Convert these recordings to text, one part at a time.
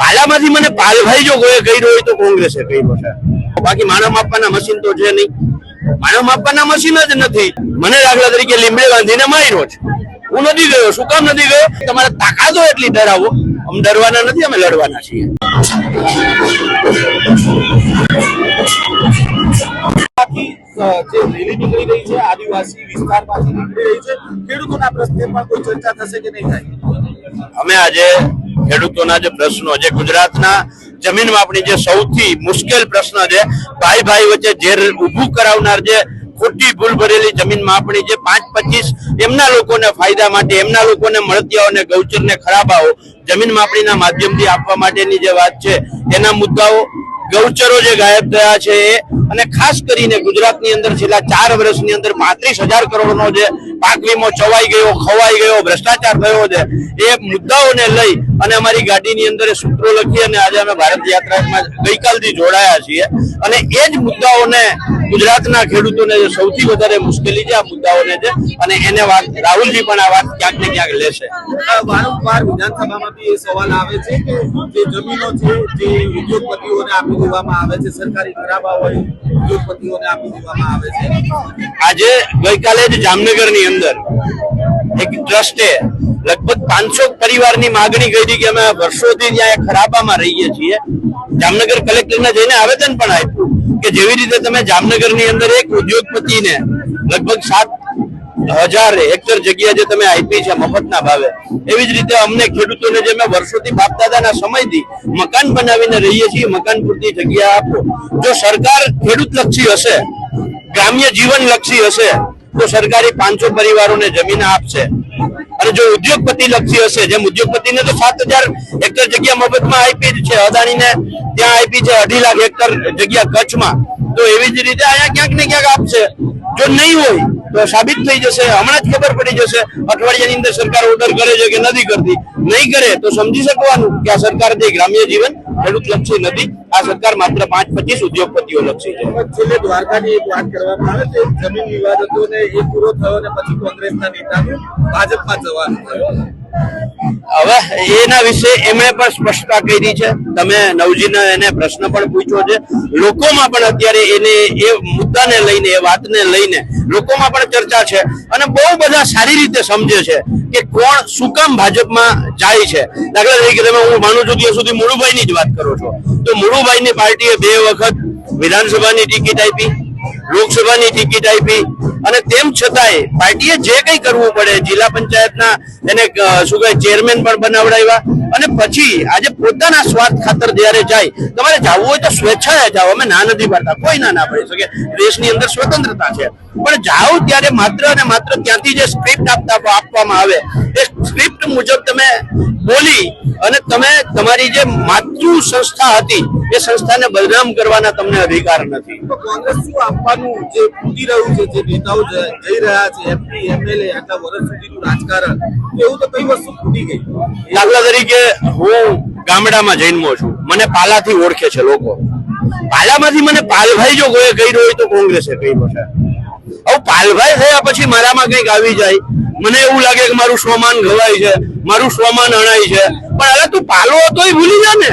પાલામાંથી મને પાલભાઈ જો કોઈ કર્યો હોય તો કોંગ્રેસે કર્યો છે બાકી માણસ માપવાના મશીન તો છે નહીં. માણસ માપવાના મશીન જ નથી. મને દાખલા તરીકે લીમડે બાંધીને માર્યો છે. હું નથી ગયો શું કામ નથી ગયો? તમારે તાકાતો એટલી ડરાવો અમે ડરવાના નથી અમે લડવાના છીએ. જે રેલી નીકળી રહી છે આદિવાસી વિસ્તારમાંથી નીકળી રહી છે ખેડૂતોના પ્રશ્ને પણ કોઈ ચર્ચા થશે કે નહીં થાય? અમે આજે ખેડૂતોના જે પ્રશ્નો જે ગુજરાતના જમીન માપણી જે સૌથી મુશ્કેલ પ્રશ્ન છે ભાઈ ભાઈ વચ્ચે ઝેર ઊભું કરાવનાર જે ખોટી ભૂલ ભરેલી જમીન માપણી જે પાંચ પચીસ એમના લોકોને ફાયદા માટે, એમના લોકોને મળતિયાઓને ગૌચરને ખરાબાઓ જમીન માપણીના માધ્યમથી આપવા માટેની જે વાત છે, એના મુદ્દાઓ ગૌચરો જે ગાયબ થયા છે અને ખાસ કરીને ગુજરાતની અંદર છેલ્લા ચાર વર્ષની અંદર પાંત્રીસ હજાર કરોડનો જે પાક વીમો ચવાઈ ગયો, ખવાઈ ગયો, ભ્રષ્ટાચાર થયો છે, એ મુદ્દાઓને લઈ અને અમારી ગાડીની અંદર સૂત્રો લખી અને આજે અમે ભારત યાત્રામાં ગઈકાલથી જોડાયા છીએ. અને એ જ મુદ્દાઓને ગુજરાતના ખેડૂતોને સૌથી વધારે મુશ્કેલી છે આ મુદ્દાઓને છે અને એને વાત રાહુલજી પણ આ વાત ક્યાંક ને ક્યાંક લેશે. વારંવાર વિધાનસભામાં બી એ સવાલ આવે છે કે જે જમીનો છે જે ઉદ્યોગપતિઓને આપી દેવામાં આવે છે સરકારી ખરાબા હોય ઉદ્યોગપતિઓને આપી દેવામાં આવે છે. આજે ગઈકાલે જ જામનગરની અંદર એક ટ્રસ્ટે લગભગ પાંચસો પરિવારની માગણી કરી કે અમે વર્ષોથી ત્યાં ખરાબામાં રહીએ છીએ. જામનગર કલેક્ટરને જઈને આવેદન પણ આપ્યું કે જેવી રીતે તમે જામનગરની અંદર એક ઉદ્યોગપતિને લગભગ સાત હજાર હેક્ટર જગ્યા જે તમે આપી છે મફતના ભાવે, એવી જ રીતે અમને ખેડૂતોને જે અમે વર્ષોથી બાપદાદાના સમયથી મકાન બનાવીને રહીએ છીએ, મકાન પૂરતી જગ્યા આપો. જો સરકાર ખેડૂત લક્ષી હશે, ગ્રામ્ય જીવન લક્ષી હશે, તો સરકારી પાંચસો પરિવારોને જમીન આપશે. અને જો ઉદ્યોગપતિ લક્ષી હશે, જેમ ઉદ્યોગપતિને તો સાત હજાર હેક્ટર જગ્યા મફતમાં આપી છે, અદાણીને ત્યાં આપી છે અઢી લાખ હેક્ટર જગ્યા કચ્છમાં. તો એવી જ રીતે અહીંયા ક્યાંક ને ક્યાંક આપશે. જો નહીં હોય, તો સાબિત થઈ જશે, હમણાં જ ખબર પડી જશે, અઠવાડિયાની અંદર સરકાર ઓર્ડર કરે છે કે નથી કરતી. નહીં કરે, તો સમજી શકવાનું કે આ સરકાર જે ગ્રામ્ય જીવન ખેડૂત લક્ષી નથી. આ સરકાર માત્ર પાંચ પચીસ ઉદ્યોગપતિઓ લક્ષી છે. છેલ્લે દ્વારકાની એક વાત કરવામાં આવે છે, જમીન વિવાદ હતો એ પૂરો થયો ને પછી કોંગ્રેસના નેતાનું ભાજપમાં જવાનું થયું. હવે એના વિશે એમણે પણ સ્પષ્ટતા કરી છે. તમે નવજીને એને પ્રશ્ન પણ પૂછ્યો છે. લોકોમાં પણ અત્યારે એને એ મુદ્દાને લઈને, એ વાતને લઈને લોકોમાં પણ ચર્ચા છે અને બહુ બધા સારી રીતે સમજે છે કે કોણ શું કામ ભાજપમાં જાય છે. દાખલા તરીકે તમે હું માનું છું ત્યાં સુધી મુળુભાઈની જ વાત કરો છો. તો મુળુભાઈની પાર્ટીએ બે વખત વિધાનસભાની ટિકિટ આપી લોકસભાની ટિકિટ આપી. અને તેમ છતાંય પાર્ટીએ જે કંઈ કરવું પડે, જિલ્લા પંચાયતના એને શું કહે ચેરમેન પણ બનાવડાવ્યા. અને પછી આજે પોતાના સ્વાર્થ ખાતર જ્યારે જાય, તમારે જવું હોય તો સ્વેચ્છાએ જાઓ. અમે ના નથી પાડતા. કોઈ ના ના પડી શકે. દેશની અંદર સ્વતંત્રતા છે. પણ જાઓ ત્યારે માત્ર અને માત્ર ત્યાંથી જે સ્ક્રિપ્ટ આપતા આપવામાં આવે એ સ્ક્રિપ્ટ મુજબ તમે બોલી અને તમે તમારી જે માતૃ સંસ્થા હતી એ સંસ્થાને બદનામ કરવાના તમને અધિકાર નથી. કોંગ્રેસ શું આપવાનું જે ખૂટી રહ્યું છે જે નેતાઓ જઈ રહ્યા છે એમપી એમએલએ આટલા વર્ષ સુધીનું રાજકારણ એવું તો કઈ વસ્તુ ખૂટી ગઈ? દાખલા તરીકે હું ગામડામાં જન્મો છું. મને પાલાથી ઓળખે છે લોકો. પાલામાંથી મને પાલભાઈ જો કોઈ કહ્યું હોય તો કોંગ્રેસે કહ્યું છે. પાલભાઈ થયા પછી મારામાં કંઈક આવી જાય. મને એવું લાગે કે મારું સ્વમાન ઘવાય છે, મારું સ્વમાન અણાય છે. પણ હવે તું પાલો હતો એ ભૂલી જા ને.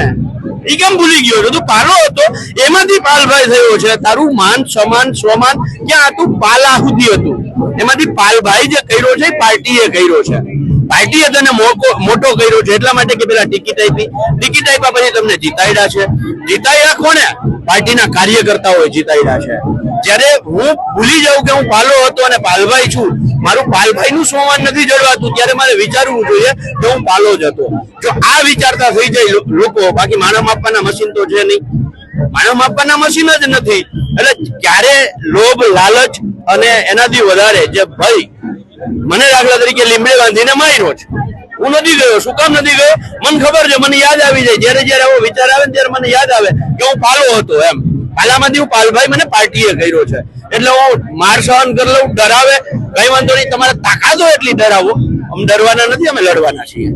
એ કેમ ભૂલી ગયો છે? તું પાલો હતો, એમાંથી પાલભાઈ થયો છે. તારું માન, સમાન, સ્વમાન ક્યાં હતું? પાલા હતું. એમાંથી પાલભાઈ જે કર્યો છે પાર્ટીએ કર્યો છે. પાર્ટીએ તને મોટો કર્યો છે, એટલા માટે કે પેલા ટિકિટ આપી. ટિકિટ આપ્યા પછી તમને જીતાડ્યા છે. જીતાડ્યા કોને પાર્ટીના કાર્યકર્તાઓએ જીતાડ્યા છે. જ્યારે હું ભૂલી જાઉં કે હું પાલો હતો અને પાલભાઈ છું, મારું પાલભાઈ નું સોમાન નથી જળવાતું, ત્યારે મારે વિચારવું જોઈએ કે હું પાલો જ હતો. જો આ વિચારતા થઈ જાય લોકો, બાકી માણસ માપવાના મશીન તો છે નહીં. માનવ માપવાના મશીન જ નથી. એટલે ક્યારે લોભ, લાલચ અને એનાથી વધારે જે ભય, મને દાખલા તરીકે લીમડે બાંધીને માર્યો છે. હું નથી ગયો, શું કામ નથી ગયો? મને ખબર છે, મને યાદ આવી જાય. જ્યારે જ્યારે આવો વિચાર આવે ત્યારે મને યાદ આવે કે હું પાલો હતો એમ. પાલામાંથી હું પાલભાઈ મને પાર્ટીએ કર્યો છે. એટલે હું માર સહન કરી લઉં, ડરાવે, કઈ વાંધો નહીં, તમારે તાકાતો એટલી ડરાવો. અમે ડરવાના નથી, અમે લડવાના છીએ.